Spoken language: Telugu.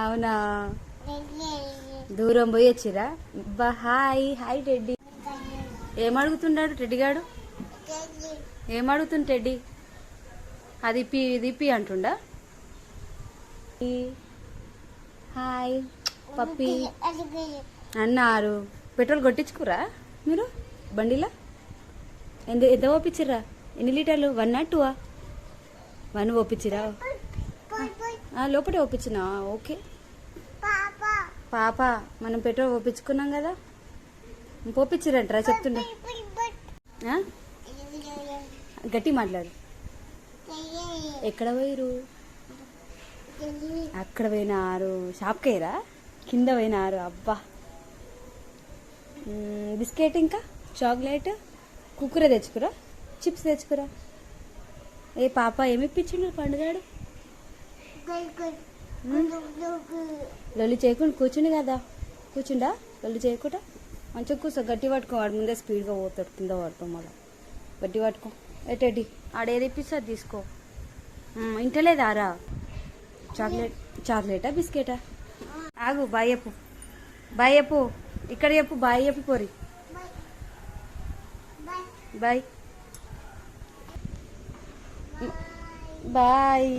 అవునా? దూరం పోయి వచ్చిరా? బా హాయ్ హాయ్ టెడ్డి ఏం అడుగుతున్నాడు టెడ్డిగాడు ఏం అడుగుతుంది టెడ్డి అది ఇప్పి ఇది ఇప్పి అంటుండా? హాయ్ పప్పి. అన్నారు. పెట్రోల్ కొట్టించుకురా మీరు? బండిలో? ఎంత ఎంత ఓపించిర్రా ఎన్ని లీటర్లు? వన్ ఆ టూ వన్ ఓపించిరా ఆ, లోపటే ఓపించినా ఓకే. పాప. మనం పెట్రోల్ ఓపించుకున్నాం కదా? పోపించిరంటరా చెప్తుండే? గట్టి మాట్లాడు. ఎక్కడ పోయిరు అక్కడ పోయినారు షాప్కి అయ్యారా కింద పోయినారు అబ్బా. బిస్కెట్ ఇంకా? చాక్లెట్? కుక్కుర తెచ్చుకురా? చిప్స్ తెచ్చుకురా? ఏ పాప ఏమి ఇప్పించిండు పండుగాడు లొల్లి చేయకుండా కూర్చుండి కదా. కూర్చుండా? లొల్లి చేయకుండా? మంచిగా కూర్చో. గట్టి పట్టుకో. వాడి ముందే స్పీడ్గా పోతాడు కింద పడతాం మళ్ళా. గట్టి పట్టుకో. ఎటెడి ఆడేది ఇప్పిస్తే తీసుకో. మ్మ్, ఇంటలేదారా చాక్లెట్ చాక్లెటా బిస్కెటా? ఆగు బాయ్ చెప్పు. బాయ్ చెప్పు. ఇక్కడ చెప్పు బాయ్ చెప్పు పోరి. బాయ్. బాయ్.